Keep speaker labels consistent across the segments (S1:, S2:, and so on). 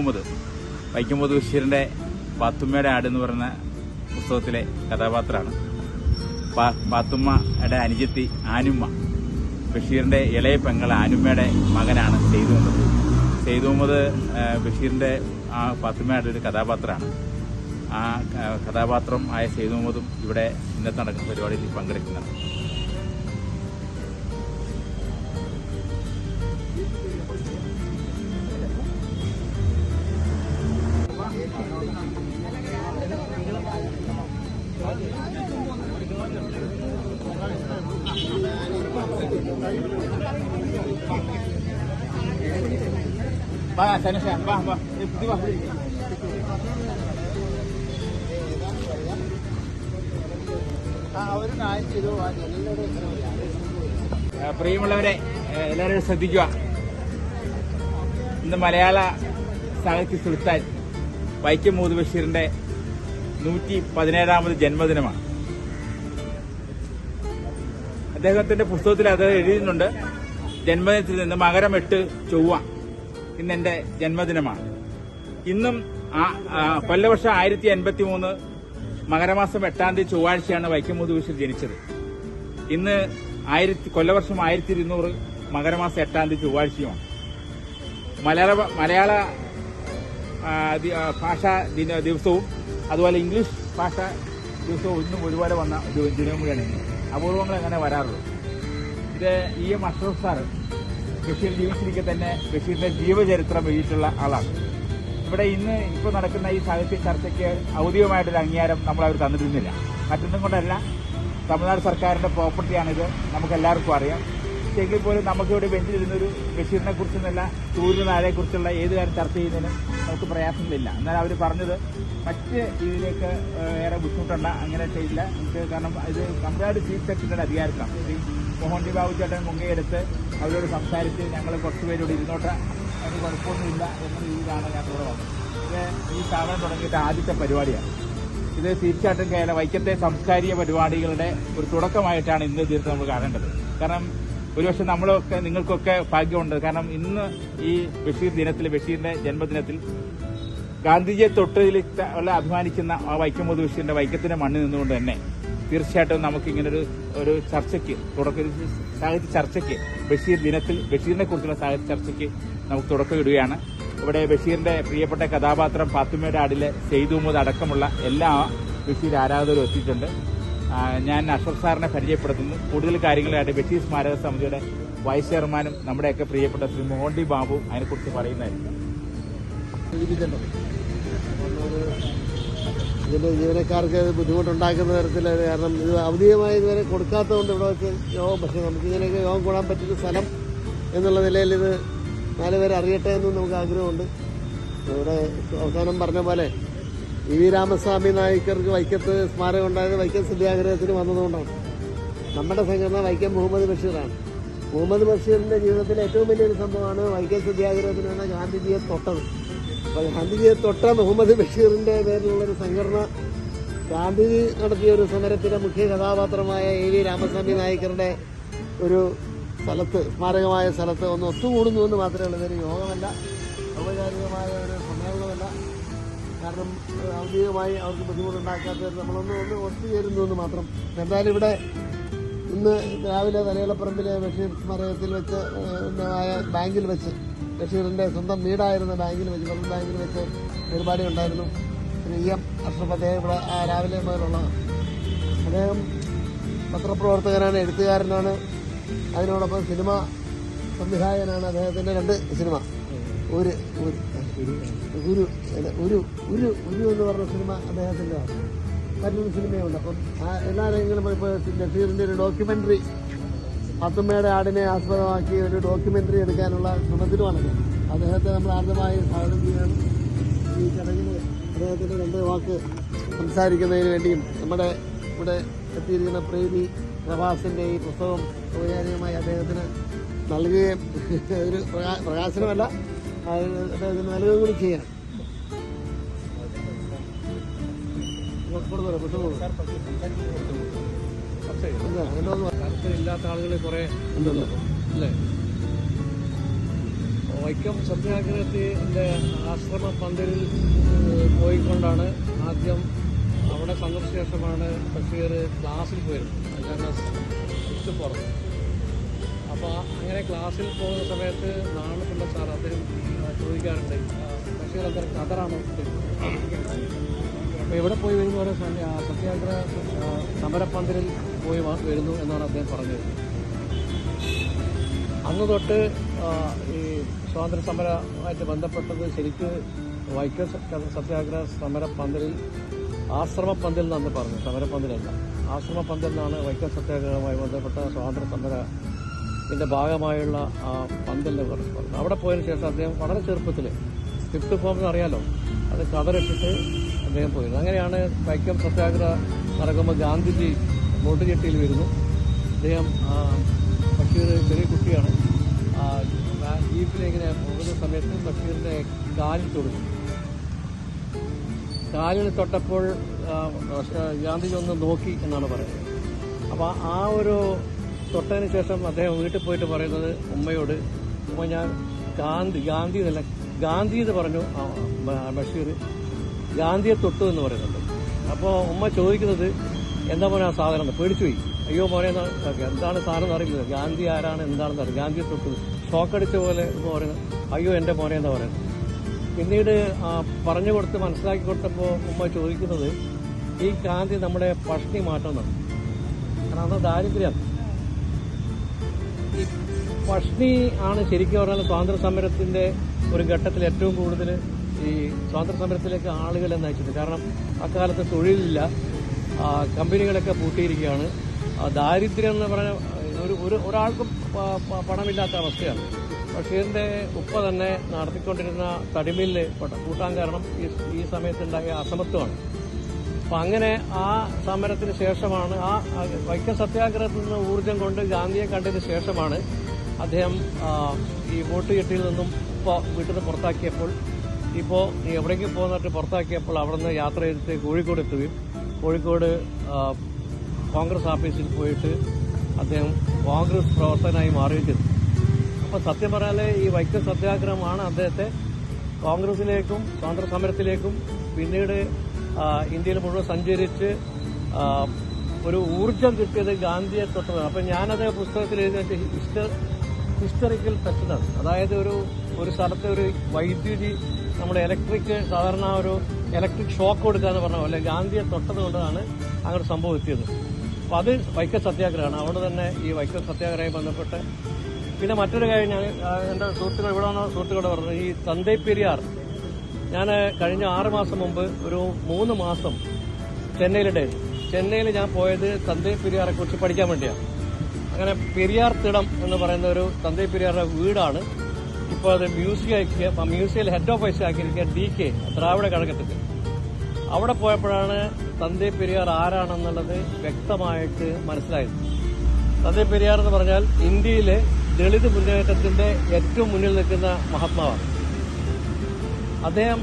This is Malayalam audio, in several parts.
S1: മുഹമ്മദ് വൈക്കം മുഹമ്മദ് ബഷീറിന്റെ പാത്തുമ്മയുടെ ആട് എന്ന് പറയുന്ന പുസ്തകത്തിലെ കഥാപാത്രമാണ്. പാത്തുമ്മയുടെ അനുജത്തി ആനുമ്മ. ബഷീറിന്റെ ഇളയ പെങ്ങൾ ആനുമ്മയുടെ മകനാണ് സെയ്തു മുഹമ്മദ് സെയ്തു മുഹമ്മദ് ബഷീറിന്റെ ആ പാത്തുമ്മയുടെ ഒരു കഥാപാത്രമാണ്. ആ കഥാപാത്രം ആയ സെയ്തു മുഹമ്മദും ഇവിടെ ഇന്നത്തെ നടക്കുന്ന പരിപാടിയിൽ പങ്കെടുക്കുന്നുണ്ട്. പ്രിയമുള്ളവരെ എല്ലാവരും ശ്രദ്ധിക്കുക. ഇന്ന് മലയാള സാഹിത്യ സുൽത്താൻ വൈക്കം മുഹമ്മദ് ബഷീറിന്റെ നൂറ്റി പതിനേഴാമത് ജന്മദിനമാണ്. അദ്ദേഹത്തിന്റെ പുസ്തകത്തിൽ അത് എഴുതുന്നുണ്ട് ജന്മദിനത്തിൽ നിന്ന് മകരം എട്ട് ചൊവ്വ ഇന്ന് എന്റെ ജന്മദിനമാണ്. ഇന്നും കൊല്ലവർഷം ആയിരത്തി എൺപത്തി മൂന്ന് മകരമാസം എട്ടാം തീയതി ചൊവ്വാഴ്ചയാണ് വൈക്കം വിഷു ജനിച്ചത്. ഇന്ന് ആയിരത്തി കൊല്ലവർഷം ആയിരത്തി ഇരുന്നൂറ് മകരമാസം എട്ടാം തീയതി ചൊവ്വാഴ്ചയുമാണ്. മലയാള മലയാള ഭാഷ ദിന ദിവസവും അതുപോലെ ഇംഗ്ലീഷ് ഭാഷ ദിവസവും ഇന്നും ഒരുപോലെ വന്ന ദിനവും കൂടിയാണ് അപൂർവങ്ങൾ അങ്ങനെ വരാറുള്ളൂ. ഇത് E M Ashraf sir Basheer ജീവിച്ചിരിക്കെ തന്നെ ബഷീറിന്റെ ജീവചരിത്രം എഴുതിയിട്ടുള്ള ആളാണ്. ഇവിടെ ഇന്ന് ഇപ്പോൾ നടക്കുന്ന ഈ സാഹിത്യ ചർച്ചയ്ക്ക് ഔദ്യോഗികമായിട്ടൊരു അംഗീകാരം നമ്മൾ അവർ തന്നിരുന്നില്ല. മറ്റൊന്നും കൊണ്ടല്ല തമിഴ്നാട് സർക്കാരിന്റെ പ്രോപ്പർട്ടിയാണിത് നമുക്ക് എല്ലാവർക്കും അറിയാം. എങ്കിൽ പോലും നമുക്കിവിടെ ബെഞ്ചിലിരുന്നൊരു ബഷീറിനെ കുറിച്ചെന്നല്ല സൂര്യ കുറിച്ചുള്ള ഏത് കാര്യം ചർച്ച ചെയ്യുന്നതിനും നമുക്ക് പ്രയാസമില്ല. എന്നാൽ അവർ പറഞ്ഞത് മറ്റ് ഇതിലേക്ക് ഏറെ ബുദ്ധിമുട്ടുണ്ട് അങ്ങനെ ചെയ്യില്ല. കാരണം ഇത് തമിഴ്നാട് ചീഫ് സെക്രട്ടറിയുടെ അധികാരത്തിലാണ്. മോഹൻജി ബാബു ചേട്ടൻ മുൻകൈയെടുത്ത് അവരോട് സംസാരിച്ച് ഞങ്ങൾ കുറച്ചുപേരോട് ഇരുന്നോട്ടെ. അതിന് കുഴപ്പമൊന്നുമില്ല എന്ന രീതിയിലാണ് ഞാൻ ഇവിടെ വന്നത്. ഇത് ഈ സ്ഥാപനം തുടങ്ങിയിട്ട് ആദ്യത്തെ പരിപാടിയാണ്. ഇത് തീർച്ചയായിട്ടും കേരള വൈക്കത്തെ സാംസ്കാരിക പരിപാടികളുടെ ഒരു തുടക്കമായിട്ടാണ് ഇന്ന് തീർത്ത് നമ്മൾ കാണേണ്ടത്. കാരണം ഒരുപക്ഷെ നമ്മളൊക്കെ നിങ്ങൾക്കൊക്കെ ഭാഗ്യമുണ്ട്. കാരണം ഇന്ന് ഈ ബഷീർ ദിനത്തിൽ ബഷീറിന്റെ ജന്മദിനത്തിൽ ഗാന്ധിജിയെ തൊട്ടതിൽ അഭിമാനിക്കുന്ന ആ വൈക്കം ബഷീറിന്റെ വൈക്കത്തിന്റെ മണ്ണിൽ നിന്നുകൊണ്ട് തന്നെ തീർച്ചയായിട്ടും നമുക്ക് ഇങ്ങനൊരു ഒരു ചർച്ചയ്ക്ക് തുടക്ക സാഹിത്യ ചർച്ചയ്ക്ക് ബഷീർ ദിനത്തിൽ ബഷീറിനെ കുറിച്ചുള്ള സാഹിത്യ ചർച്ചയ്ക്ക് നമുക്ക് തുടക്കമിടുകയാണ് ഇവിടെ ബഷീറിന്റെ പ്രിയപ്പെട്ട കഥാപാത്രം ഫാത്തിമയുടെ ആടിലെ സെയ്തു അടക്കമുള്ള എല്ലാ ബഷീർ ആരാധകരും എത്തിയിട്ടുണ്ട്. ഞാൻ അഷ്റഫ് സാറിനെ പരിചയപ്പെടുത്തുന്നു. കൂടുതൽ കാര്യങ്ങളായിട്ട് ബഷീർ സ്മാരക സമിതിയുടെ വൈസ് ചെയർമാനും നമ്മുടെയൊക്കെ പ്രിയപ്പെട്ട ശ്രീ മോഹൻഡി ബാബു അതിനെക്കുറിച്ച് പറയുന്നതായിരിക്കും.
S2: ഇതിന്റെ ജീവനക്കാർക്ക് ബുദ്ധിമുട്ടുണ്ടാക്കുന്ന തരത്തിൽ കാരണം ഇത് അവധിയമായി ഇതുവരെ കൊടുക്കാത്തതുകൊണ്ട് ഇവിടെ യോഗം പക്ഷേ നമുക്ക് ഇങ്ങനെയൊക്കെ യോഗം കൂടാൻ പറ്റുന്ന സ്ഥലം എന്നുള്ള നിലയിൽ ഇത് നാല് പേരെ അറിയട്ടെ എന്നും നമുക്ക് ആഗ്രഹമുണ്ട്. ഇവിടെ അവസാനം പറഞ്ഞ പോലെ ഇ വി രാമസ്വാമി നായിക്കർക്ക് വൈക്കത്ത് സ്മാരകം ഉണ്ടായത് വൈക്കം സത്യാഗ്രഹത്തിന് വന്നതുകൊണ്ടാണ്. നമ്മുടെ സംഘടന വൈക്കം മുഹമ്മദ് ബഷീറാണ്. മുഹമ്മദ് ബഷീറിന്റെ ജീവിതത്തിലെ ഏറ്റവും വലിയൊരു സംഭവമാണ് വൈക്കം സത്യാഗ്രഹത്തിനാണ് ഗാന്ധിജിയെ തൊട്ടത്. അപ്പോൾ ഗാന്ധിജിയെ തൊട്ട മുഹമ്മദ് ബഷീറിന്റെ പേരിലുള്ളൊരു സംഘടന ഗാന്ധിജി നടത്തിയ ഒരു സമരത്തിലെ മുഖ്യ കഥാപാത്രമായ എ വി രാമസ്വാമി നായിക്കറുടെ ഒരു സ്ഥലത്ത് സ്മാരകമായ സ്ഥലത്ത് ഒന്ന് ഒത്തുകൂടുന്നു എന്ന് മാത്രമേ ഉള്ളൂ. ഇതൊരു യോഗമല്ല. ഔപചാരികമായ ഒരു സമ്മേളനമല്ല. കാരണം ഔദ്യോഗികമായി അവർക്ക് ബുദ്ധിമുട്ടുണ്ടാക്കാത്ത നമ്മളൊന്ന് ഒന്ന് ഒത്തുചേരുന്നു എന്ന് മാത്രം. എന്തായാലും ഇവിടെ ഇന്ന് രാവിലെ തലയിളപ്പറമ്പിലെ ബഷീർ സ്മാരകത്തിൽ വെച്ച് ബാങ്കിൽ വെച്ച് ബഷീറിന്റെ സ്വന്തം വീടായിരുന്ന ബാങ്കിൽ വെച്ച് വെറും ബാങ്കിൽ വെച്ച് പരിപാടി ഉണ്ടായിരുന്നു. ശ്രീ എം അഷ്റഫ് ഇവിടെ രാവിലെ മുതലുള്ളതാണ് അദ്ദേഹം പത്രപ്രവർത്തകനാണ് എഴുത്തുകാരനാണ്. അതിനോടൊപ്പം സിനിമ സംവിധായകനാണ് അദ്ദേഹത്തിന്റെ രണ്ട് സിനിമ. ഒരു ഒരു ഒരു ഒരു ഒരു എന്ന് പറഞ്ഞ സിനിമ അദ്ദേഹത്തിന്റെ മറ്റൊരു സിനിമയുണ്ട്. അപ്പം ആ എല്ലാ രംഗങ്ങളും ഇപ്പോൾ നസീറിന്റെ ഒരു ഡോക്യുമെന്ററി പത്തുമ്മയുടെ ആടിനെ ആസ്പദമാക്കി ഒരു ഡോക്യുമെന്ററി എടുക്കാനുള്ള ശ്രമത്തിലുമാണ് അദ്ദേഹത്തെ നമ്മൾ ആദ്യമായി സ്വാഗതം ചെയ്യുകയാണ്. ഈ ചടങ്ങിൽ അദ്ദേഹത്തിന്റെ രണ്ട് വാക്ക് സംസാരിക്കുന്നതിന് വേണ്ടിയും നമ്മുടെ ഇവിടെ എത്തിയിരിക്കുന്ന പ്രേമി പ്രഭാസിന്റെ ഈ പുസ്തകം ഔപചാരികമായി അദ്ദേഹത്തിന് നൽകുകയും ഒരു പ്രകാശനമല്ല അദ്ദേഹത്തിന് നൽകുകയും കൂടി ചെയ്യാം പുസ്തകം കൊടുത്തോ. എന്താ എന്തോന്ന്
S3: ഇല്ലാത്ത ആളുകളെ കുറെ അല്ലേ? വൈക്കം സത്യാഗ്രഹത്തിന്റെ ആശ്രമ പന്തലിൽ പോയിക്കൊണ്ടാണ് ആദ്യം അവിടെ സന്ദർശിച്ച ശേഷമാണ് ബഷീർ ക്ലാസ്സിൽ പോയിരുന്നത്. പുറത്ത് അപ്പോൾ അങ്ങനെ ക്ലാസ്സിൽ പോകുന്ന സമയത്ത് നാണുപിള്ള സാർ അദ്ദേഹം ചോദിക്കാറുണ്ട്. ബഷീർ അത്ര കതറാണോ? അപ്പോൾ എവിടെ പോയി വരുന്ന ഓരോ സത്യാഗ്രഹ സമരപ്പന്തലിൽ പോയി വരുന്നു എന്നാണ് അദ്ദേഹം പറഞ്ഞത്. അന്ന് തൊട്ട് ഈ സ്വാതന്ത്ര്യ സമരമായിട്ട് ബന്ധപ്പെട്ടത് ശരിക്ക് വൈക്കം സത്യ- സത്യാഗ്രഹ സമരപ്പന്തലിൽ ആശ്രമ പന്തൽ എന്നാണ് പറഞ്ഞു സമരപ്പന്തലല്ല. ആശ്രമ പന്തലിനാണ് വൈക്കം സത്യാഗ്രഹവുമായി ബന്ധപ്പെട്ട സ്വാതന്ത്ര്യ സമരത്തിന്റെ ഭാഗമായുള്ള ആ പറഞ്ഞു അവിടെ പോയതിനു ശേഷം അദ്ദേഹം വളരെ ചെറുപ്പത്തിൽ ഫിഫ്ത്ത് ഫോം എന്ന് അറിയാലോ അത് കവറിട്ടിട്ട് അദ്ദേഹം പോയിരുന്നു. അങ്ങനെയാണ് വൈക്കം സത്യാഗ്രഹ നടക്കുമ്പോൾ ഗാന്ധിജി ബോട്ടുചെട്ടിയിൽ വരുന്നു. അദ്ദേഹം ബഷീർ ചെറിയ കുട്ടിയാണ്. ജീപ്പിലിങ്ങനെ പോകുന്ന സമയത്ത് ബഷീറിന്റെ കാലിൽ തൊടുന്നു. കാലിൽ തൊട്ടപ്പോൾ ഗാന്ധിജി ഒന്ന് നോക്കി എന്നാണ് പറയുന്നത്. അപ്പോൾ ആ ഒരു തൊട്ടതിന് ശേഷം അദ്ദേഹം വീട്ടിൽ പോയിട്ട് പറയുന്നത് ഉമ്മയോട് ഉമ്മ ഞാൻ ഗാന്ധി ഗാന്ധി എന്നല്ല ഗാന്ധി എന്ന് പറഞ്ഞു ബഷീർ ഗാന്ധിയെ തൊട്ടു എന്ന് പറയുന്നുണ്ട്. അപ്പോൾ ഉമ്മ ചോദിക്കുന്നത് എന്താ മോനെ ആ സാധനം പേടിച്ചു പോയി. അയ്യോ മോനെ എന്താണ് സാധനം എന്ന് ഗാന്ധി ആരാണ്? എന്താണെന്ന് അറിയില്ല ഗാന്ധിയെ തൊട്ടു. ഷോക്കടിച്ച പോലെ എന്ന് പറയുന്നത് അയ്യോ എന്റെ മോനെ എന്താ പറയുന്നത്? പിന്നീട് പറഞ്ഞു കൊടുത്ത് മനസ്സിലാക്കി കൊടുത്തപ്പോൾ ഉമ്മ ചോദിക്കുന്നത് ഈ കാന്തി നമ്മുടെ പഷ്ണി മാറ്റുന്നുണ്ട്. കാരണം അന്ന് ദാരിദ്ര്യം. ഈ പഷ്ണി ആണ് ശരിക്കും പറഞ്ഞാൽ സ്വാതന്ത്ര്യ സമരത്തിന്റെ ഒരു ഘട്ടത്തിൽ ഏറ്റവും കൂടുതൽ ഈ സ്വാതന്ത്ര്യ സമരത്തിലേക്ക് ആളുകളെ നയിച്ചത്. കാരണം അക്കാലത്ത് തൊഴിലില്ല. കമ്പനികളൊക്കെ പൂട്ടിയിരിക്കുകയാണ്. ദാരിദ്ര്യം എന്ന് പറഞ്ഞ ഒരു ഒരു ഒരാൾക്കും പണമില്ലാത്ത അവസ്ഥയാണ്. ബഷീറിന്റെ ഉപ്പ തന്നെ നടത്തിക്കൊണ്ടിരുന്ന തടിമില്ല് കൂട്ടാൻ കാരണം ഈ ഈ സമയത്തുണ്ടായ അസമത്വമാണ്. അപ്പൊ അങ്ങനെ ആ സമരത്തിന് ശേഷമാണ് ആ വൈക്കം സത്യാഗ്രഹത്തിൽ നിന്ന് ഊർജം കൊണ്ട് ഗാന്ധിയെ കണ്ടതിന് ശേഷമാണ് അദ്ദേഹം ഈ വോട്ട് കെട്ടിയിൽ നിന്നും ഇപ്പോൾ വീട്ടിൽ നിന്ന് പുറത്താക്കിയപ്പോൾ ഇപ്പോൾ നീ എവിടേക്കും പോകുന്നിട്ട് പുറത്താക്കിയപ്പോൾ അവിടെ നിന്ന് യാത്ര ചെയ്തിട്ട് കോഴിക്കോട് എത്തുകയും കോഴിക്കോട് കോൺഗ്രസ് ഓഫീസിൽ പോയിട്ട് അദ്ദേഹം കോൺഗ്രസ് പ്രവർത്തകനായി മാറുകയും ചെയ്തു. അപ്പോൾ സത്യം പറഞ്ഞാൽ ഈ വൈക്കം സത്യാഗ്രഹമാണ് അദ്ദേഹത്തെ കോൺഗ്രസിലേക്കും സ്വാതന്ത്ര്യ സമരത്തിലേക്കും പിന്നീട് ഇന്ത്യയിൽ മുഴുവൻ സഞ്ചരിച്ച് ഒരു ഊർജം കിട്ടിയത് ഗാന്ധിയെ തൊട്ടതാണ്. അപ്പം ഞാനത് പുസ്തകത്തിൽ എഴുതിയിട്ട് ഹിസ്റ്റർ ഹിസ്റ്ററിക്കൽ ടച്ചതാണ് അതായത് ഒരു ഒരു സ്ഥലത്തെ ഒരു വൈദ്യുതി നമ്മുടെ ഇലക്ട്രിക് സാധാരണ ഒരു ഇലക്ട്രിക് ഷോക്ക് കൊടുക്കുക എന്ന് പറഞ്ഞ പോലെ ഗാന്ധിയെ തൊട്ടത് കൊണ്ടാണ് അങ്ങനെ സംഭവം എത്തിയത്. അപ്പം അത് വൈക്കം സത്യാഗ്രഹമാണ്. അവിടെ തന്നെ ഈ വൈക്കം സത്യാഗ്രഹമായി ബന്ധപ്പെട്ട് പിന്നെ മറ്റൊരു കാര്യം ഞാൻ എന്റെ സുഹൃത്തുക്കൾ ഇവിടെ വന്ന സുഹൃത്തുക്കളോട് പറഞ്ഞത് ഈ തന്തൈ പെരിയാർ ഞാൻ കഴിഞ്ഞ ആറ് മാസം മുമ്പ് ഒരു മൂന്ന് മാസം ചെന്നൈയിലുണ്ടായിരുന്നു ചെന്നൈയിൽ ഞാൻ പോയത് തന്തേ പെരിയാറെ കുറിച്ച് പഠിക്കാൻ വേണ്ടിയാണ് അങ്ങനെ പെരിയാർ തിടം എന്ന് പറയുന്ന ഒരു തന്തേ പെരിയാറുടെ വീടാണ്. ഇപ്പോൾ അത് മ്യൂസിയം ആക്കിയ മ്യൂസിയം ഹെഡ് ഓഫീസ് ആക്കിയിരിക്കുക ഡി കെ ദ്രാവിഡ കഴകത്തിൽ അവിടെ പോയപ്പോഴാണ് തന്തേ പെരിയാർ ആരാണെന്നുള്ളത് വ്യക്തമായിട്ട് മനസ്സിലായത്. തന്തേ പെരിയാർ എന്ന് പറഞ്ഞാൽ ഇന്ത്യയിലെ ദളിത് മുന്നേറ്റത്തിന്റെ ഏറ്റവും മുന്നിൽ നിൽക്കുന്ന മഹാത്മാവാണ്. അദ്ദേഹം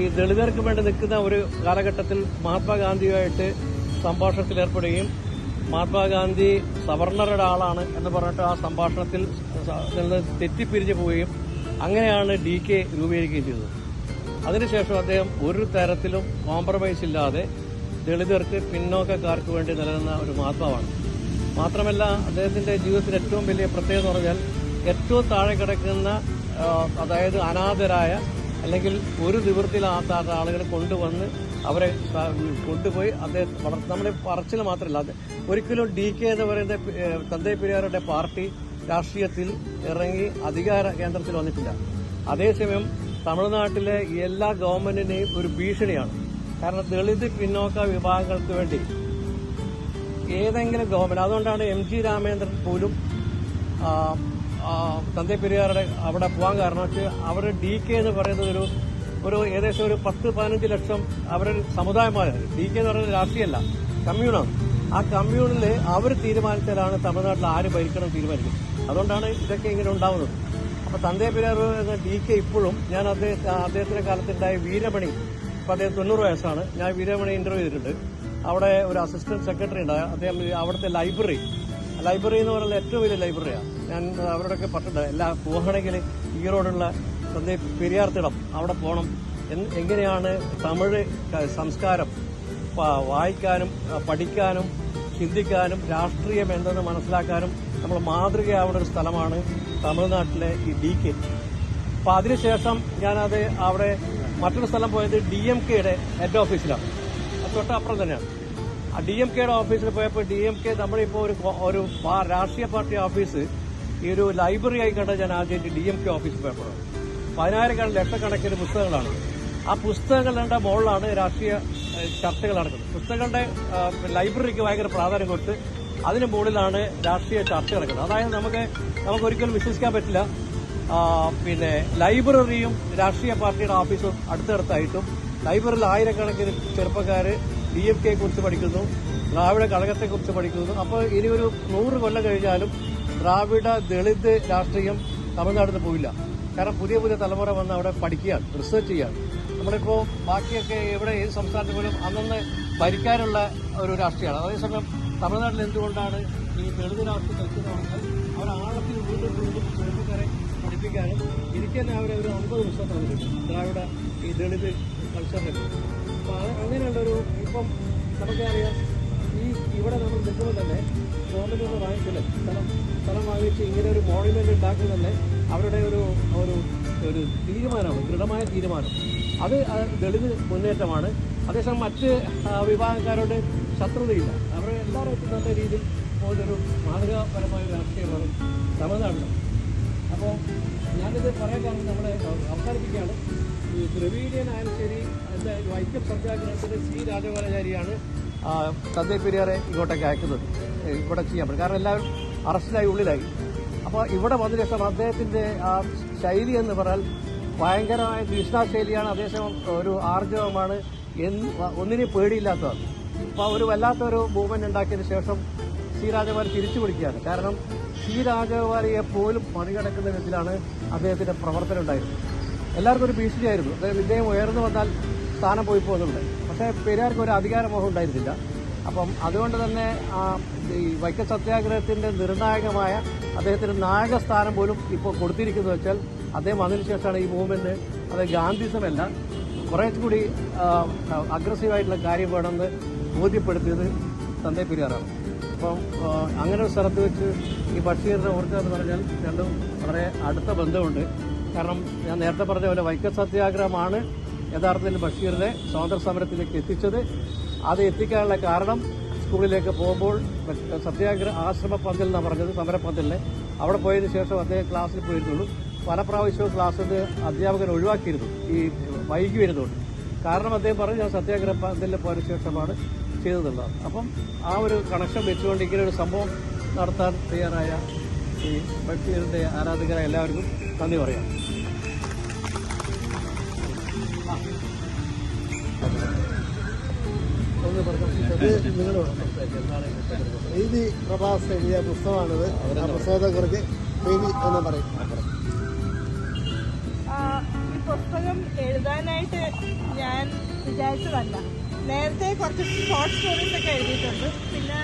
S3: ഈ ദളിതർക്ക് വേണ്ടി നിൽക്കുന്ന ഒരു കാലഘട്ടത്തിൽ മഹാത്മാഗാന്ധിയുമായിട്ട് സംഭാഷണത്തിൽ ഏർപ്പെടുകയും മഹാത്മാഗാന്ധി സവർണറുടെ ആളാണ് എന്ന് പറഞ്ഞിട്ട് ആ സംഭാഷണത്തിൽ നിന്ന് തെറ്റിപ്പിരിഞ്ഞു പോവുകയും അങ്ങനെയാണ് ഡി കെ രൂപീകരിക്കുകയും ചെയ്തത്. അതിനുശേഷം അദ്ദേഹം ഒരു തരത്തിലും കോംപ്രമൈസ് ഇല്ലാതെ ദളിതർക്ക് പിന്നോക്കക്കാർക്ക് വേണ്ടി നിലനിന്ന ഒരു മഹാത്മാവാണ്. മാത്രമല്ല അദ്ദേഹത്തിന്റെ ജീവിതത്തിൽ ഏറ്റവും വലിയ പ്രത്യേകത എന്ന് പറഞ്ഞാൽ ഏറ്റവും താഴെ കിടക്കുന്ന അതായത് അനാഥരായ അല്ലെങ്കിൽ ഒരു നിവൃത്തിയിലാത്ത ആളുകളെ കൊണ്ടുവന്ന് അവരെ കൊണ്ടുപോയി അദ്ദേഹം വളർത്തി നമ്മുടെ പറച്ചിൽ മാത്രമല്ല. അത് ഒരിക്കലും ഡി കെ എന്ന് പറയുന്ന തന്തേ പെരിയാറുടെ പാർട്ടി രാഷ്ട്രീയത്തിൽ ഇറങ്ങി അധികാര കേന്ദ്രത്തിൽ വന്നിട്ടില്ല. അതേസമയം തമിഴ്നാട്ടിലെ എല്ലാ ഗവൺമെന്റിനെയും ഒരു ഭീഷണിയാണ്. കാരണം ദളിത് പിന്നോക്ക വിഭാഗങ്ങൾക്ക് വേണ്ടി ഏതെങ്കിലും ഗവൺമെന്റ് അതുകൊണ്ടാണ് എം ജി രാമേന്ദ്രൻ പോലും ആ, പെരിയാറുടെ അവിടെ പോകാൻ കാരണം വെച്ചാൽ അവർ ഡി കെ എന്ന് പറയുന്നത് ഒരു ഒരു ഏകദേശം ഒരു പത്ത് പതിനഞ്ച് ലക്ഷം അവരുടെ സമുദായമാണ് ഡി കെ എന്ന് പറയുന്നത് രാഷ്ട്രീയമല്ല കമ്മ്യൂണാണ്. ആ കമ്മ്യൂണിൽ അവർ തീരുമാനിച്ചാലാണ് തമിഴ്നാട്ടിൽ ആര് ഭരിക്കണം തീരുമാനിക്കുന്നത്. അതുകൊണ്ടാണ് ഇതൊക്കെ ഇങ്ങനെ ഉണ്ടാവുന്നത്. അപ്പൊ തന്തേ പെരിയാർ എന്ന ഡി കെ ഇപ്പോഴും ഞാൻ അദ്ദേഹം അദ്ദേഹത്തിന്റെ കാലത്തുണ്ടായ വീരമണി ഇപ്പൊ അദ്ദേഹം തൊണ്ണൂറ് വയസ്സാണ്. ഞാൻ വീരമണി ഇന്റർവ്യൂ ചെയ്തിട്ടുണ്ട്. അവിടെ ഒരു അസിസ്റ്റന്റ് സെക്രട്ടറി ഉണ്ടായ അദ്ദേഹം അവിടുത്തെ ലൈബ്രറി ലൈബ്രറി എന്ന് പറയുന്നത് ഏറ്റവും വലിയ ലൈബ്രറിയാണ് ഞാൻ അവരോടൊക്കെ പറഞ്ഞിട്ടുണ്ട് എല്ലാ പോകണമെങ്കിൽ ഈറോടുള്ള ഈറോഡുള്ള പെരിയാർത്തിടം പെരിയാർ തിടം അവിടെ പോകണം. എങ്ങനെയാണ് തമിഴ് സംസ്കാരം വായിക്കാനും പഠിക്കാനും ചിന്തിക്കാനും രാഷ്ട്രീയം എന്തെന്ന് മനസ്സിലാക്കാനും നമ്മൾ മാതൃകയാവുന്ന ഒരു സ്ഥലമാണ് തമിഴ്നാട്ടിലെ ഈ ഡി കെ. അപ്പൊ അതിനുശേഷം ഞാനത് അവിടെ മറ്റൊരു സ്ഥലം പോയത് ഡി എം കെയുടെ ഹെഡ് ഓഫീസിലാണ്. തൊട്ടപ്പുറം തന്നെയാണ്. ഡി എം കെയുടെ ഓഫീസിൽ പോയപ്പോൾ ഡി എം കെ നമ്മളിപ്പോൾ ഒരു ഒരു രാഷ്ട്രീയ പാർട്ടി ഓഫീസ് ഈ ഒരു ലൈബ്രറി ആയി കണ്ട ഞാൻ ആദ്യമായിട്ട് ഡി എം കെ ഓഫീസിൽ പോയപ്പോഴാണ് പതിനായിരക്കണ ലക്ഷക്കണക്കിന് പുസ്തകങ്ങളാണ്. ആ പുസ്തകങ്ങളുടെ മുകളിലാണ് രാഷ്ട്രീയ ചർച്ചകൾ നടക്കുന്നത്. പുസ്തകങ്ങളുടെ ലൈബ്രറിക്ക് ഭയങ്കര പ്രാധാന്യം കൊടുത്ത് അതിന് മുകളിലാണ് രാഷ്ട്രീയ ചർച്ച നടക്കുന്നത്. അതായത് നമുക്ക് നമുക്ക് ഒരിക്കലും വിശ്വസിക്കാൻ പറ്റില്ല. പിന്നെ ലൈബ്രറിയും രാഷ്ട്രീയ പാർട്ടിയുടെ ഓഫീസും അടുത്തടുത്തായിട്ടും. ലൈബ്രറിയിൽ ആയിരക്കണക്കിന് ചെറുപ്പക്കാർ ഡി എം കെയെ കുറിച്ച് പഠിക്കുന്നു ദ്രാവിഡ ഘടകത്തെക്കുറിച്ച് പഠിക്കുന്നു. അപ്പോൾ ഇനി ഒരു നൂറ് കൊല്ലം കഴിഞ്ഞാലും ദ്രാവിഡ ദളിത് രാഷ്ട്രീയം തമിഴ്നാട്ടിൽ പോയില്ല. കാരണം പുതിയ പുതിയ തലമുറ വന്ന് അവിടെ പഠിക്കുകയാണ് റിസർച്ച് ചെയ്യാണ് നമ്മളിപ്പോൾ ബാക്കിയൊക്കെ എവിടെ ഏത് സംസ്ഥാനത്ത് പോലും അന്നന്ന് ഭരിക്കാനുള്ള ഒരു രാഷ്ട്രീയമാണ്. അതേസമയം തമിഴ്നാട്ടിൽ എന്തുകൊണ്ടാണ് ഈ ദളിത് രാഷ്ട്രീയം നിൽക്കുന്നതെന്നാൽ അവർ ആഴത്തിൽ വീണ്ടും വീണ്ടും ചെറുപ്പക്കാരെ പഠിപ്പിക്കാനും തന്നെ അവരെ ഒരു അമ്പത് ദിവസം തന്നിട്ടുണ്ട്. ദ്രാവിഡ ഈ ദളിത് കൾച്ചറിനെ അപ്പൊ അങ്ങനെയുള്ളൊരു ഇപ്പം നമുക്കറിയാം ഈ ഇവിടെ നമ്മൾ നിൽക്കുമ്പോൾ തന്നെ ഗവൺമെന്റ് ഒന്നും വാങ്ങിച്ചില്ല. സ്ഥലം സ്ഥലം വാങ്ങിച്ച് ഇങ്ങനെ ഒരു മോണുമെന്റ് ഉണ്ടാക്കുന്നത് തന്നെ അവരുടെ ഒരു ഒരു ഒരു തീരുമാനമാണ് ദൃഢമായ തീരുമാനം. അത് ദളിത് മുന്നേറ്റമാണ്. അതേസമയം മറ്റ് വിഭാഗക്കാരോട് ശത്രുതയില്ല. അവർ എല്ലാവരും നല്ല രീതിയിൽ പോലൊരു മാതൃകാപരമായ രാഷ്ട്രീയമാണ് തമിഴ്നാട്ടിൽ. അപ്പോൾ ഞാനിത് പറയാൻ കാരണം നമ്മളെ അവസാനിപ്പിക്കുകയാണ്. ഈ ദ്രവീഡിയൻ പെരിയാറെ ഇങ്ങോട്ടേക്ക് അയക്കുന്നത്. ഇവിടെ ചെയ്യാൻ പറ്റും. കാരണം എല്ലാവരും അറസ്റ്റിലായി ഉള്ളിലായി. അപ്പോൾ ഇവിടെ വന്ന ശേഷം അദ്ദേഹത്തിന്റെ ആ ശൈലി എന്ന് പറഞ്ഞാൽ ഭയങ്കരമായ ഭീഷണ ശൈലിയാണ് അതേസമയം ഒരു ആർജവമാണ്. എന്ന് ഒന്നിനെയും പേടിയില്ലാത്തതാണ്. അപ്പോൾ ഒരു വല്ലാത്തൊരു മൂവ്മെന്റ് ഉണ്ടാക്കിയതിന് ശേഷം സി രാജകുമാരി തിരിച്ചു പിടിക്കുകയാണ് കാരണം സി രാജകുമാരിയെ പോലും മറികടക്കുന്ന വിധത്തിലാണ് അദ്ദേഹത്തിന്റെ പ്രവർത്തനം ഉണ്ടായിരുന്നത്. എല്ലാവർക്കും ഒരു ഭീഷണിയായിരുന്നു. അതായത് ഇദ്ദേഹം ഉയർന്നു വന്നാൽ സ്ഥാനം പോയി പോകുന്നുണ്ട്. പക്ഷേ പെരിയാർക്ക് ഒരു അധികാരമോഹം ഉണ്ടായിരുന്നില്ല. അപ്പം അതുകൊണ്ട് തന്നെ ഈ വൈക്കം സത്യാഗ്രഹത്തിന്റെ നിർണായകമായ അദ്ദേഹത്തിന് നായക സ്ഥാനം പോലും ഇപ്പോൾ കൊടുത്തിരിക്കുന്നത് വെച്ചാൽ അദ്ദേഹം അതിനുശേഷമാണ് ഈ മൂവ്മെന്റ് അത് ഗാന്ധിസമല്ല കുറേ കൂടി അഗ്രസീവായിട്ടുള്ള കാര്യം വേണമെന്ന് ബോധ്യപ്പെടുത്തിയത് തന്തേ പെരിയാറാണ്. അപ്പം അങ്ങനെ ഒരു സ്ഥലത്ത് വെച്ച് ഈ ബഷീറിനെ ഓർക്കുക എന്ന് പറഞ്ഞാൽ രണ്ടും വളരെ അടുത്ത ബന്ധമുണ്ട്. കാരണം ഞാൻ നേരത്തെ പറഞ്ഞ പോലെ വൈക്കം സത്യാഗ്രഹമാണ്. യഥാർത്ഥത്തിൽ ബഷീറിനെ സ്വാതന്ത്ര്യ സമരത്തിലേക്ക് എത്തിച്ചത്. അത് എത്തിക്കാനുള്ള കാരണം സ്കൂളിലേക്ക് പോകുമ്പോൾ സത്യാഗ്രഹ ആശ്രമ പന്തൽ എന്നാണ് പറഞ്ഞത് സമരപ്പന്തലിനെ അവിടെ പോയതിന് ശേഷം അദ്ദേഹം ക്ലാസ്സിൽ പോയിരുന്നുള്ളൂ. പല പ്രാവശ്യവും ക്ലാസ്സിൽ അധ്യാപകൻ ഒഴിവാക്കിയിരുന്നു. ഈ വൈകി വരുന്നുണ്ട് കാരണം അദ്ദേഹം പറഞ്ഞു ഞാൻ സത്യാഗ്രഹ പന്തലിൽ പോയതിനു ശേഷമാണ് ചെയ്തതുള്ളത് അപ്പം ആ ഒരു കണക്ഷൻ വെച്ചുകൊണ്ട് ഇങ്ങനെ ഒരു സംഭവം നടത്താൻ തയ്യാറായ ഈ ഭക്തിയുടെ ആരാധകരെ എല്ലാവർക്കും നന്ദി പറയാം.
S2: എഴുതി പ്രഭാസ് എഴുതിയ പുസ്തകമാണിത്. ആ എന്ന് പറയും.
S4: ഈ പുസ്തകം എഴുതാനായിട്ട് ഞാൻ വിചാരിച്ചതല്ല. നേരത്തെ കുറച്ച് ഷോർട്ട് സ്റ്റോറീസ് ഒക്കെ എഴുതിയിട്ടുണ്ട്. പിന്നെ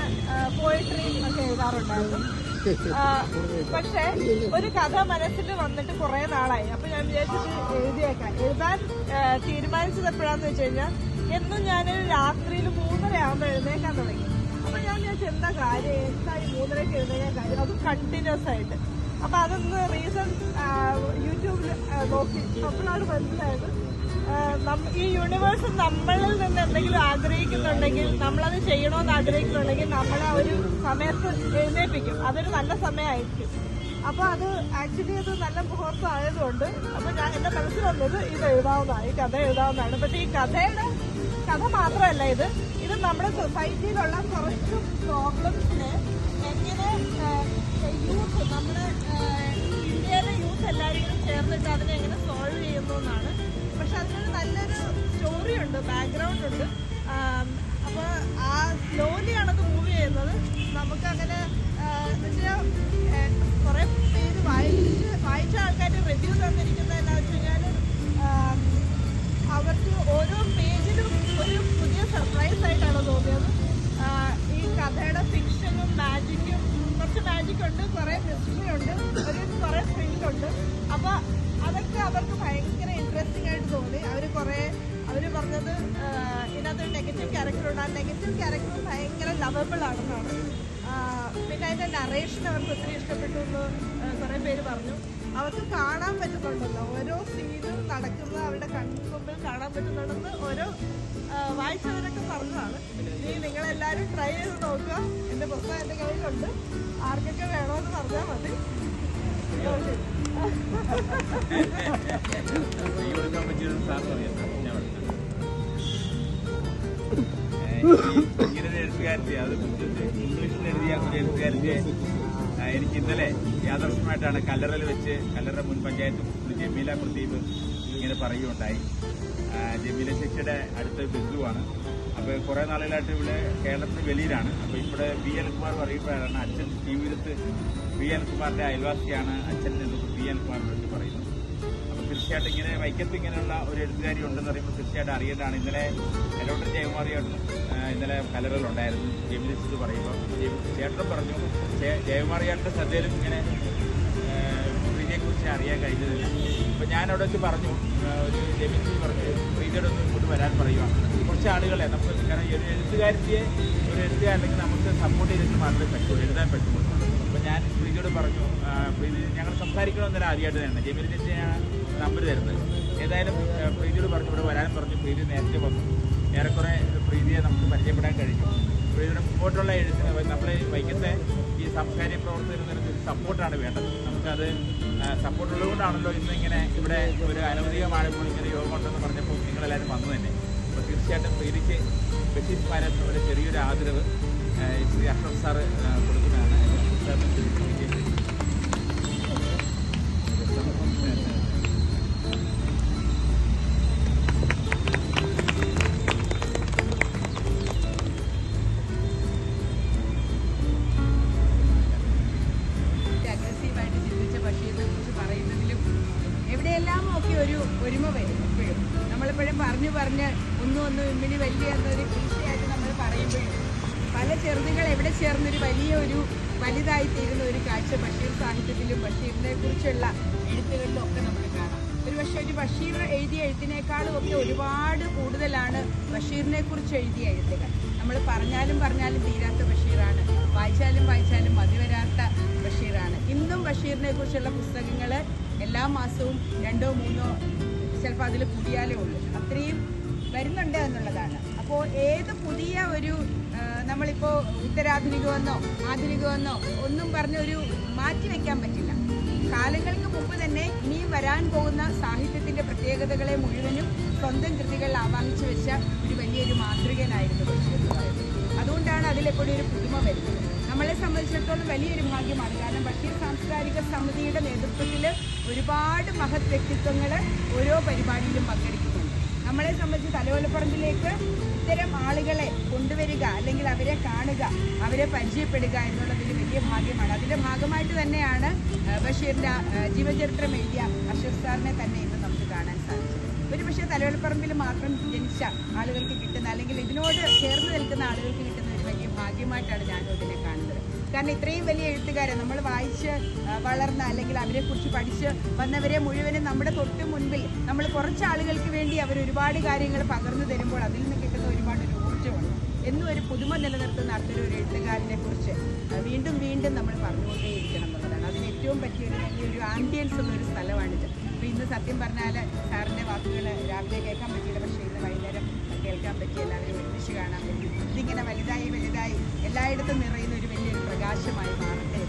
S4: പോയട്രിയും ഒക്കെ എഴുതാറുണ്ടായിരുന്നു. പക്ഷേ ഒരു കഥ മനസ്സിൽ വന്നിട്ട് കുറെ നാളായി. അപ്പൊ ഞാൻ വിചാരിച്ചിട്ട് എഴുതിയേക്കാം. എഴുതാൻ തീരുമാനിച്ചത് എപ്പോഴാന്ന് വെച്ച് കഴിഞ്ഞാൽ എന്നും ഞാൻ രാത്രിയിൽ മൂന്നര ആകുമ്പോൾ എഴുന്നേക്കാൻ തുടങ്ങി. അപ്പൊ ഞാൻ വിചാരിച്ചു എന്താ കാര്യം? എന്താ ഈ മൂന്നരക്ക് എഴുന്നേക്കാൻ കാര്യം? അതും കണ്ടിന്യൂസ് ആയിട്ട്. അപ്പൊ അതൊന്ന് റീസൺ യൂട്യൂബിൽ നോക്കി. അപ്പോഴാണ് മനസ്സിലായത് ഈ യൂണിവേഴ്സ് നമ്മളിൽ നിന്ന് എന്തെങ്കിലും ആഗ്രഹിക്കുന്നുണ്ടെങ്കിൽ നമ്മളത് ചെയ്യണമെന്ന് ആഗ്രഹിക്കുന്നുണ്ടെങ്കിൽ നമ്മളെ ഒരു സമയത്ത് എഴുന്നേൽപ്പിക്കും. അതൊരു നല്ല സമയമായിരിക്കും. അപ്പോൾ അത് ആക്ച്വലി അത് നല്ല മുഹൂർത്തം ആയതുകൊണ്ട് അപ്പോൾ ഞാൻ എന്റെ മനസ്സിൽ വന്നത് ഇത് എഴുതാവുന്നതാണ്. ഈ കഥ എഴുതാവുന്നതാണ്. പക്ഷേ ഈ കഥയുടെ കഥ മാത്രമല്ല ഇത്. ഇത് നമ്മുടെ സൊസൈറ്റിയിലുള്ള കുറച്ച് പ്രോബ്ലംസിനെ എങ്ങനെ യൂത്ത് നമ്മുടെ ഇന്ത്യയിലെ യൂത്ത് എല്ലാവരും ചേർന്നിട്ട് അതിനെ എങ്ങനെ സോൾവ് ചെയ്യുന്നു എന്നാണ് പക്ഷെ അതിനൊരു നല്ലൊരു സ്റ്റോറി ഉണ്ട് ബാക്ക്ഗ്രൗണ്ട് ഉണ്ട്. അപ്പോൾ അപ്പൊ ആ സ്ലോലിയാണ് അത് മൂവ് ചെയ്യുന്നത്. നമുക്ക് അങ്ങനെ കുറെ പേര് വായിച്ച് വായിച്ച ആൾക്കാർ റിവ്യൂ തന്നിരിക്കുന്നത് എന്താ വെച്ച് കഴിഞ്ഞാൽ അവർക്ക് ഓരോ പേജിലും ഒരു പുതിയ സർപ്രൈസ് ആയിട്ടാണ് തോന്നിയത്. ഈ കഥയുടെ ഫിക്ഷനും മാജിക്കും കുറച്ച് മാജിക് ഉണ്ട് കുറെ മിസ്റ്ററി ഉണ്ട് ഒരു അതൊക്കെ അവർക്ക് അപ്പൊ ലവബിൾ ആണെന്നാണ് പിന്നെ അതിന്റെ നറേഷൻ അവർക്ക് ഒത്തിരി ഇഷ്ടപ്പെട്ടു എന്ന് കുറേ പേര് പറഞ്ഞു. അവർക്ക് കാണാൻ പറ്റുന്നുണ്ടല്ലോ. ഓരോ സീനും നടക്കുന്ന അവരുടെ കൺമുമ്പിൽ കാണാൻ പറ്റുന്നുണ്ടെന്ന് ഓരോ വായിച്ചവരൊക്കെ പറഞ്ഞതാണ്. ഇനി നിങ്ങളെല്ലാവരും ട്രൈ ചെയ്ത് നോക്കുക. എന്റെ പുസ്തകം എന്റെ കയ്യിലുണ്ട്. ആർക്കൊക്കെ വേണമെന്ന് പറഞ്ഞാൽ മതി. ഓക്കെ
S1: ഇങ്ങനെ എനിക്ക് ഇന്നലെ യാദർശമായിട്ടാണ് കല്ലറയിൽ വെച്ച് കല്ലറ മുൻ പഞ്ചായത്ത് ജമീല പ്രദീപ് ഇങ്ങനെ പറയുകയുണ്ടായി ജമീല ശക്തിയുടെ അടുത്ത ബന്ധുവാണ് അപ്പോൾ കുറേ നാളുകളായിട്ട് ഇവിടെ കേരളത്തിന് വെളിയിലാണ് അപ്പോൾ ഇവിടെ ബി എൽ കുമാർ പറയുമ്പോഴാണ് അച്ഛൻ ജീവിതത്ത് ബി എൽ കുമാറിന്റെ അയൽവാസിയാണ് അച്ഛൻ എന്ന് ബി എൽ കുമാറിനെ വെച്ച് പറയുന്നു അപ്പോൾ തീർച്ചയായിട്ടും ഇങ്ങനെ വൈക്കത്ത് ഇങ്ങനെയുള്ള ഒരു എഴുത്തുകാരി ഉണ്ടെന്ന് പറയുമ്പോൾ തീർച്ചയായിട്ടും അറിയേണ്ടതാണ്. ഇന്നലെ എലോട്ടൻ ജയകുമാറിയായിട്ടും ഇന്നലെ കലറുകളുണ്ടായിരുന്നു ജെമിനിസ്റ്റ് പറയുമ്പോൾ ചേട്ടൻ പറഞ്ഞു ജയ- ജയകുമാറിയാട്ടിന്റെ ശ്രദ്ധയിലും ഇങ്ങനെ പ്രീതിയെക്കുറിച്ച് അറിയാൻ കഴിഞ്ഞതില്ല അപ്പോൾ ഞാനവിടെ വെച്ച് പറഞ്ഞു ഒരു ജെമിനിസ്റ്റ് പറഞ്ഞു പ്രീതിയുടെ ഒന്ന് ഇങ്ങോട്ട് വരാൻ പറയുക കുറച്ച് ആളുകളെ നമുക്ക് കാരണം ഒരു എഴുത്തുകാരിയെ ഒരു എഴുത്തുകാരല്ലെങ്കിൽ നമുക്ക് സപ്പോർട്ട് ചെയ്തിട്ട് മാത്രമേ പറ്റുള്ളൂ എഴുതാൻ പറ്റുള്ളൂ അപ്പോൾ ഞാൻ പ്രീതിയോട് പറഞ്ഞു പ്രീതി ഞങ്ങൾ സംസാരിക്കണമെന്നല്ല ആദ്യമായിട്ട് തന്നെ ജമീൽ ഞാൻ നമ്പർ തരുന്നത്. ഏതായാലും പ്രീതിയോട് പറഞ്ഞു ഇവിടെ വരാൻ പറഞ്ഞു പ്രീതി നേരത്തെ വന്നു. ഏറെക്കുറെ പ്രീതിയെ നമുക്ക് പരിചയപ്പെടാൻ കഴിഞ്ഞു. പ്രീതിയുടെ മുമ്പോട്ടുള്ള എഴുത്തിന് നമ്മളെ വൈക്കത്തെ ഈ സാംസ്കാരിക പ്രവർത്തകർ സപ്പോർട്ടാണ് വേണ്ടത്. നമുക്കത് സപ്പോർട്ട് ഉള്ളതുകൊണ്ടാണല്ലോ ഇന്ന് ഇങ്ങനെ ഇവിടെ ഒരു അനവധികമായപ്പോൾ ഇങ്ങനെ യോഗം ഉണ്ടെന്ന് പറഞ്ഞപ്പോൾ നിങ്ങളെല്ലാവരും വന്നു തന്നെ. അപ്പോൾ തീർച്ചയായിട്ടും പ്രീതിക്ക് ബഷീർ സ്മാരകത്തിൽ ഒരു ചെറിയൊരു ആദരവ് ശ്രീ അഷ്റഫ് സാറ് കൊടുക്കുന്നതാണ്. സാറിന്
S5: എവിടെയെല്ലാം ഒക്കെ ഒരു ഒരുമ വരും എപ്പോഴും നമ്മളെപ്പോഴും പറഞ്ഞു പറഞ്ഞ് ഒന്നും ഒന്നും ഇമ്മിനി വലിയ എന്നൊരു കൃഷിയായിട്ട് നമ്മൾ പറയുമ്പോഴും പല ചെറുതുകൾ എവിടെ ചേർന്നൊരു വലിയ ഒരു വലുതായി തീരുന്ന ഒരു കാഴ്ച ബഷീർ സാഹിത്യത്തിലും ബഷീറിനെ കുറിച്ചുള്ള എഴുത്തുകളിലും ഒക്കെ നമുക്ക് കാണാം. ഒരു പക്ഷേ ഒരു ബഷീർ എഴുതിയ എഴുത്തിനേക്കാളും ഒക്കെ ഒരുപാട് കൂടുതലാണ് ബഷീറിനെ കുറിച്ച് എഴുതിയ എഴുത്തുകൾ. നമ്മൾ പറഞ്ഞാലും പറഞ്ഞാലും തീരാത്ത ബഷീറാണ്. വായിച്ചാലും വായിച്ചാലും മതിവരാത്ത ബഷീറാണ്. ഇന്നും ബഷീറിനെ കുറിച്ചുള്ള പുസ്തകങ്ങൾ എല്ലാ മാസവും രണ്ടോ മൂന്നോ ചിലപ്പോൾ അതിൽ കൂടിയാലേ ഉള്ളൂ. അത്രയും വരുന്നുണ്ട് എന്നുള്ളതാണ്. അപ്പോൾ ഏത് പുതിയ ഒരു നമ്മളിപ്പോൾ ഉത്തരാധുനികമെന്നോ ആധുനികമെന്നോ ഒന്നും പറഞ്ഞൊരു മാറ്റി വയ്ക്കാൻ പറ്റില്ല. കാലങ്ങൾക്ക് മുമ്പ് തന്നെ ഇനിയും വരാൻ പോകുന്ന സാഹിത്യത്തിന്റെ പ്രത്യേകതകളെ മുഴുവനും സ്വന്തം കൃതികളിൽ ആവാഹിച്ചു വെച്ച ഒരു വലിയൊരു മാതൃകനായിരുന്നു പറയുന്നത്. അതുകൊണ്ടാണ് അതിലെപ്പോഴും ഒരു പുതുമ വരുന്നത്. നമ്മളെ സംബന്ധിച്ചിടത്തോളം വലിയൊരു ഭാഗ്യമാണ്. കാരണം ബഷീർ സാംസ്കാരിക സമിതിയുടെ നേതൃത്വത്തിൽ ഒരുപാട് മഹത് വ്യക്തിത്വങ്ങൾ ഓരോ പരിപാടിയിലും പങ്കെടുക്കുന്നുണ്ട്. നമ്മളെ സംബന്ധിച്ച് തലയോലപ്പറമ്പിലേക്ക് ഇത്തരം ആളുകളെ കൊണ്ടുവരിക അല്ലെങ്കിൽ അവരെ കാണുക അവരെ പരിചയപ്പെടുക എന്നുള്ളതിൽ വലിയ ഭാഗ്യമാണ്. അതിന്റെ ഭാഗമായിട്ട് തന്നെയാണ് ആ, ബഷീറിന്റെ ജീവചരിത്രം എഴുതിയ അഷഫ് സാറിനെ തന്നെ ഇന്ന് നമുക്ക് കാണാൻ സാധിച്ചു. ഒരു പക്ഷേ തലവെളിപ്പറമ്പിൽ മാത്രം ജനിച്ച ആളുകൾക്ക് കിട്ടുന്ന അല്ലെങ്കിൽ ഇതിനോട് ചേർന്ന് നിൽക്കുന്ന ആളുകൾക്ക് കിട്ടുന്ന ഒരു വലിയ ഭാഗ്യമായിട്ടാണ് ഞാൻ ഇതിനെ കാണുന്നത്. കാരണം ഇത്രയും വലിയ എഴുത്തുകാരെ നമ്മൾ വായിച്ച് വളർന്ന അല്ലെങ്കിൽ അവരെക്കുറിച്ച് പഠിച്ച് വന്നവരെ മുഴുവനും നമ്മുടെ തൊട്ട് മുൻപിൽ നമ്മൾ കുറച്ച് ആളുകൾക്ക് വേണ്ടി അവർ ഒരുപാട് കാര്യങ്ങൾ പകർന്നു തരുമ്പോൾ അതിൽ നിന്ന് കിട്ടുന്ന ഒരുപാട് ഒരു ഊർജമുണ്ട്. എന്നും ഒരു പുതുമ നിലനിർത്തുന്ന അത്തരം എഴുത്തുകാരനെ കുറിച്ച് വീണ്ടും വീണ്ടും നമ്മൾ പറഞ്ഞുകൊണ്ടേയിരിക്കണം എന്നുള്ളതാണ്. അതിന് ഏറ്റവും പറ്റിയ ഒരു ആംബിയൻസ് ഉള്ള ഒരു സ്ഥലമാണിത്. അപ്പോൾ ഇന്ന് സത്യം പറഞ്ഞാൽ സാറിന്റെ വാക്കുകൾ രാവിലെ കേൾക്കാൻ പറ്റിയില്ല പക്ഷേ ഇന്ന് വൈകുന്നേരം കേൾക്കാൻ പറ്റി എല്ലാവരും ഒരുമിച്ച് കാണാൻ പറ്റി. ഇതിങ്ങനെ വലുതായി വലുതായി എല്ലായിടത്തും നിറയുന്ന ഒരു വലിയൊരു പ്രകാശമായി മാറട്ടെ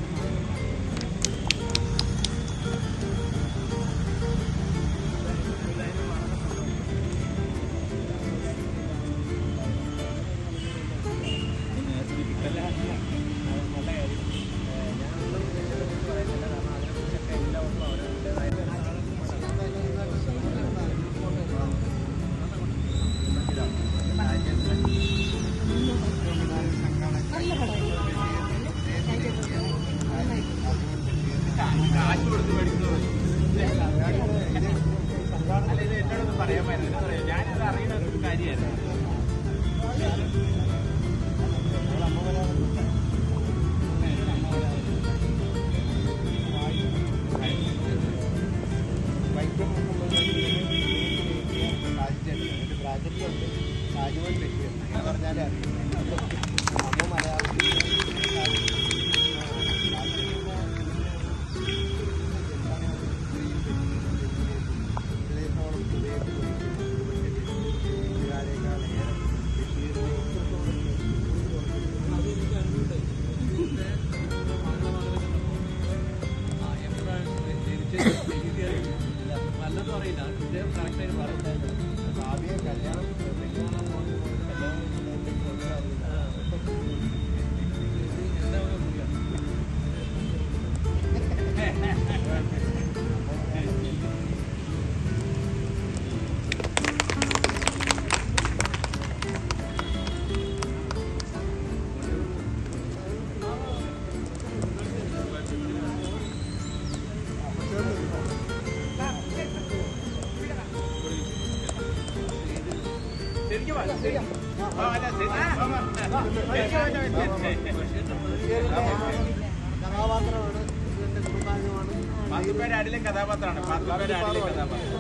S2: കഥാപാത്രമാണ് ഇതിന്റെ കുടുംബാംഗമാണ്
S1: പാത്തുപ്പേര് അടിലെ കഥാപാത്രമാണ്. പാത്തുപ്പേര് അടിലെ കഥാപാത്രം.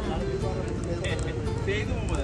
S6: ചെയ്തു മുമ്പ്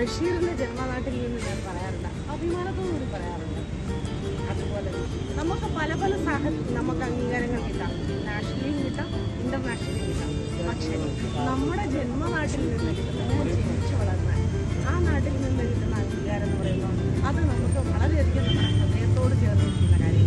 S7: ബഷീറിന്റെ ജന്മനാട്ടിൽ നിന്ന് ഞാൻ പറയാറുണ്ട് അഭിമാനത്തോടുകൂടി പറയാറുണ്ട്. അതുപോലെ നമുക്ക് പല പല സാഹ നമുക്ക് അംഗീകാരങ്ങൾ കിട്ടാം. നാഷണലിയും കിട്ടാം ഇന്റർനാഷണലിയും കിട്ടാം. പക്ഷെ നമ്മുടെ ജന്മനാട്ടിൽ നിന്ന് കിട്ടുന്ന നമ്മൾ ജനിച്ചു വളർന്ന ആ നാട്ടിൽ നിന്ന് കിട്ടുന്ന അംഗീകാരം എന്ന് പറയുമ്പോൾ അത് നമുക്ക് വളരെയധികം നമ്മുടെ ഹൃദയത്തോട് ചേർന്നിരിക്കുന്ന
S2: കാര്യം